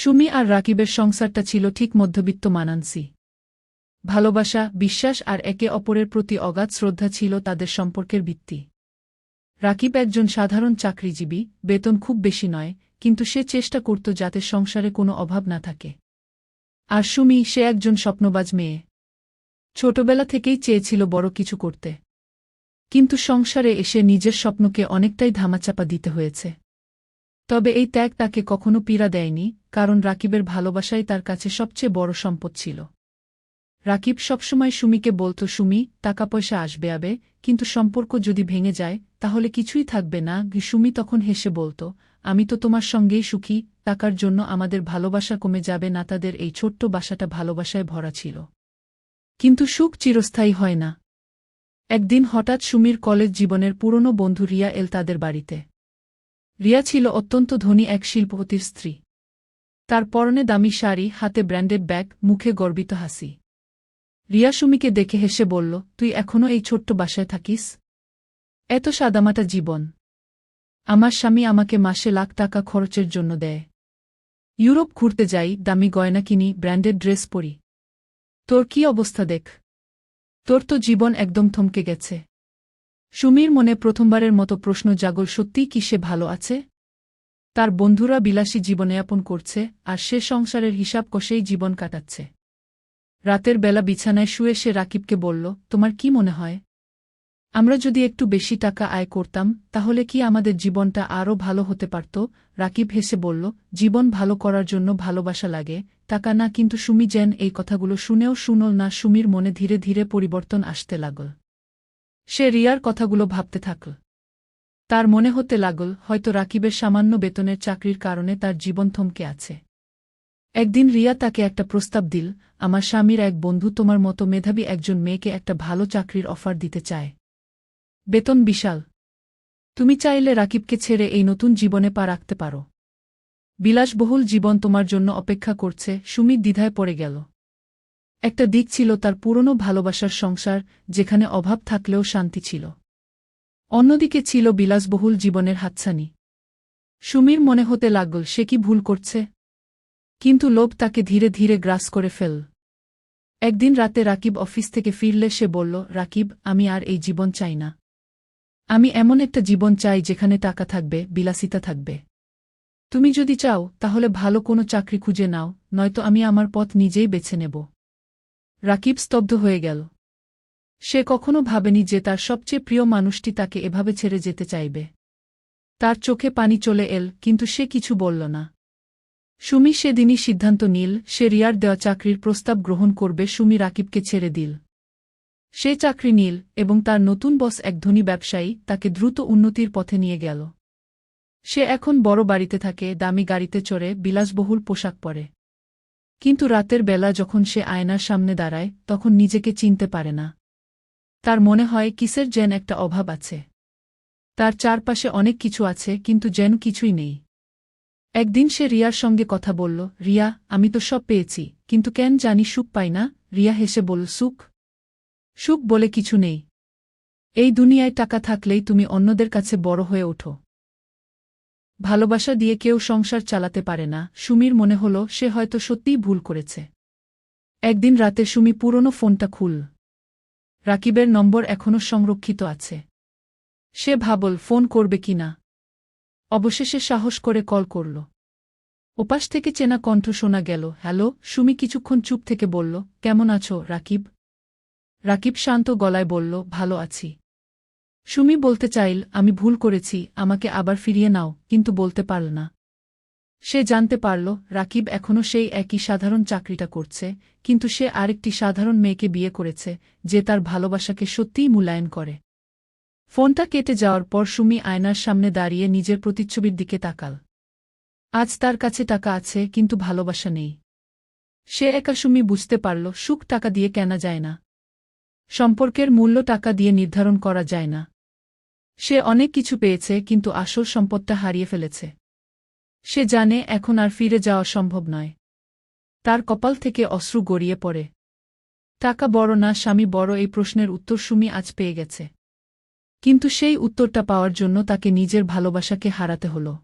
সুমি আর রাকিবের সংসারটা ছিল ঠিক মধ্যবিত্ত মানানসি। ভালোবাসা, বিশ্বাস আর একে অপরের প্রতি অগাধ শ্রদ্ধা ছিল তাদের সম্পর্কের ভিত্তি। রাকিব একজন সাধারণ চাকরিজীবী, বেতন খুব বেশি নয়, কিন্তু সে চেষ্টা করত যাতে সংসারে কোনো অভাব না থাকে। আর সুমি, সে একজন স্বপ্নবাজ মেয়ে। ছোটবেলা থেকেই চেয়েছিল বড় কিছু করতে। কিন্তু সংসারে এসে নিজের স্বপ্নকে অনেকটাই ধামাচাপা দিতে হয়েছে। তবে এই ত্যাগ তাকে কখনো পীড়া দেয়নি কারণ রাকিবের ভালোবাসাই তার কাছে সবচেয়ে বড় সম্পদ ছিল। রাকিব সবসময় সুমিকে বলত, সুমি টাকা পয়সা আসবে আবে, কিন্তু সম্পর্ক যদি ভেঙে যায়, তাহলে কিছুই থাকবে না। সুমি তখন হেসে বলত, আমি তো তোমার সঙ্গেই সুখী, টাকার জন্য আমাদের ভালোবাসা কমে যাবে না তাদের এই ছোট্ট বাসাটা ভালোবাসায় ভরা ছিল। কিন্তু সুখ চিরস্থায়ী হয় না। একদিন হঠাৎ সুমির কলেজ জীবনের পুরনো বন্ধু রিয়া এল তাদের বাড়িতে। রিয়া ছিল অত্যন্ত ধনী এক শিল্পপতির স্ত্রী। তার পরনে দামি শাড়ি, হাতে ব্র্যান্ডেড ব্যাগ, মুখে গর্বিত হাসি। রিয়া সুমিকে দেখে হেসে বলল, তুই এখনও এই ছোট্ট বাসায় থাকিস? এত সাদামাটা জীবন। আমার স্বামী আমাকে মাসে লাখ টাকা খরচের জন্য দেয়। ইউরোপ ঘুরতে যাই, দামি গয়না কিনি, ব্র্যান্ডেড ড্রেস পরি। তোর কি অবস্থা দেখ? তোর তো জীবন একদম থমকে গেছে। সুমির মনে প্রথমবারের মতো প্রশ্ন জাগল, সত্যিই কি সে ভালো আছে? তার বন্ধুরা বিলাসী জীবনযাপন করছে, আর সে সংসারের হিসাব কষেই জীবন কাটাচ্ছে। রাতের বেলা বিছানায় শুয়ে সে রাকিবকে বলল, তোমার কি মনে হয়? আমরা যদি একটু বেশি টাকা আয় করতাম, তাহলে কি আমাদের জীবনটা আরও ভালো হতে পারত? রাকিব হেসে বলল, জীবন ভালো করার জন্য ভালোবাসা লাগে, টাকা না কিন্তু সুমি যেন এই কথাগুলো শুনেও শুনল না সুমির মনে ধীরে ধীরে পরিবর্তন আসতে লাগল। সে রিয়ার কথাগুলো ভাবতে থাকল। তার মনে হতে লাগল, হয়তো রাকিবের সামান্য বেতনের চাকরির কারণে তার জীবন থমকে আছে। একদিন রিয়া তাকে একটা প্রস্তাব দিল, আমার স্বামীর এক বন্ধু তোমার মতো মেধাবী একজন মেয়েকে একটা ভালো চাকরির অফার দিতে চায়। বেতন বিশাল। তুমি চাইলে রাকিবকে ছেড়ে এই নতুন জীবনে পা রাখতে পারো। বিলাসবহুল জীবন তোমার জন্য অপেক্ষা করছে সুমিত দ্বিধায় পড়ে গেল। একটা দিক ছিল তার পুরনো ভালোবাসার সংসার, যেখানে অভাব থাকলেও শান্তি ছিল। অন্যদিকে ছিল বিলাসবহুল জীবনের হাতছানি। সুমির মনে হতে লাগল, সে কি ভুল করছে? কিন্তু লোভ তাকে ধীরে ধীরে গ্রাস করে ফেল। একদিন রাতে রাকিব অফিস থেকে ফিরলে সে বলল, রাকিব, আমি আর এই জীবন চাই না। আমি এমন একটা জীবন চাই যেখানে টাকা থাকবে, বিলাসিতা থাকবে। তুমি যদি চাও, তাহলে ভালো কোনো চাকরি খুঁজে নাও, নয়তো আমি আমার পথ নিজেই বেছে নেব। রাকিব স্তব্ধ হয়ে গেল। সে কখনো ভাবেনি যে তার সবচেয়ে প্রিয় মানুষটি তাকে এভাবে ছেড়ে যেতে চাইবে। তার চোখে পানি চলে এল, কিন্তু সে কিছু বলল না। সুমি সেদিনই সিদ্ধান্ত নিল, সে রিয়ার দেওয়া চাকরির প্রস্তাব গ্রহণ করবে, সুমি রাকিবকে ছেড়ে দিল। সে চাকরি নীল, এবং তার নতুন বস এক ধনী ব্যবসায়ী তাকে দ্রুত উন্নতির পথে নিয়ে গেল। সে এখন বড় বাড়িতে থাকে, দামি গাড়িতে চড়ে, বিলাসবহুল পোশাক পরে। কিন্তু রাতের বেলা যখন সে আয়নার সামনে দাঁড়ায়, তখন নিজেকে চিনতে পারে না। তার মনে হয় কিসের যেন একটা অভাব আছে। তার চারপাশে অনেক কিছু আছে, কিন্তু যেন কিছুই নেই। একদিন সে রিয়ার সঙ্গে কথা বলল, রিয়া, আমি তো সব পেয়েছি, কিন্তু কেন জানি সুখ পাই না? রিয়া হেসে বলল, সুখ? সুখ বলে কিছু নেই। এই দুনিয়ায় টাকা থাকলেই তুমি অন্যদের কাছে বড় হয়ে ওঠো। ভালোবাসা দিয়ে কেউ সংসার চালাতে পারে না। সুমির মনে হল, সে হয়তো সত্যিই ভুল করেছে। একদিন রাতে সুমি পুরনো ফোনটা খুল রাকিবের নম্বর এখনও সংরক্ষিত আছে। সে ভাবল, ফোন করবে কি না? অবশেষে সাহস করে কল করল। ওপাশ থেকে চেনা কণ্ঠ শোনা গেল, হ্যালো, সুমি কিছুক্ষণ চুপ থেকে বলল, কেমন আছো, রাকিব? রাকিব শান্ত গলায় বলল, ভালো আছি। সুমি বলতে চাইল, আমি ভুল করেছি, আমাকে আবার ফিরিয়ে নাও, কিন্তু বলতে পারল না। সে জানতে পারল, রাকিব এখনও সেই একই সাধারণ চাকরিটা করছে, কিন্তু সে আরেকটি সাধারণ মেয়েকে বিয়ে করেছে, যে তার ভালোবাসাকে সত্যিই মূল্যায়ন করে। ফোনটা কেটে যাওয়ার পর সুমি আয়নার সামনে দাঁড়িয়ে নিজের প্রতিচ্ছবির দিকে তাকাল। আজ তার কাছে টাকা আছে, কিন্তু ভালোবাসা নেই। সে একা সুমি বুঝতে পারল, সুখ টাকা দিয়ে কেনা যায় না। সম্পর্কের মূল্য টাকা দিয়ে নির্ধারণ করা যায় না। সে অনেক কিছু পেয়েছে, কিন্তু আসল সম্পদটা হারিয়ে ফেলেছে। সে জানে এখন আর ফিরে যাওয়া সম্ভব নয়। তার কপাল থেকে অশ্রু গড়িয়ে পড়ে। টাকা বড় না, স্বামী বড়, এই প্রশ্নের উত্তর সুমি আজ পেয়ে গেছে। কিন্তু সেই উত্তরটা পাওয়ার জন্য তাকে নিজের ভালোবাসাকে হারাতে হলো।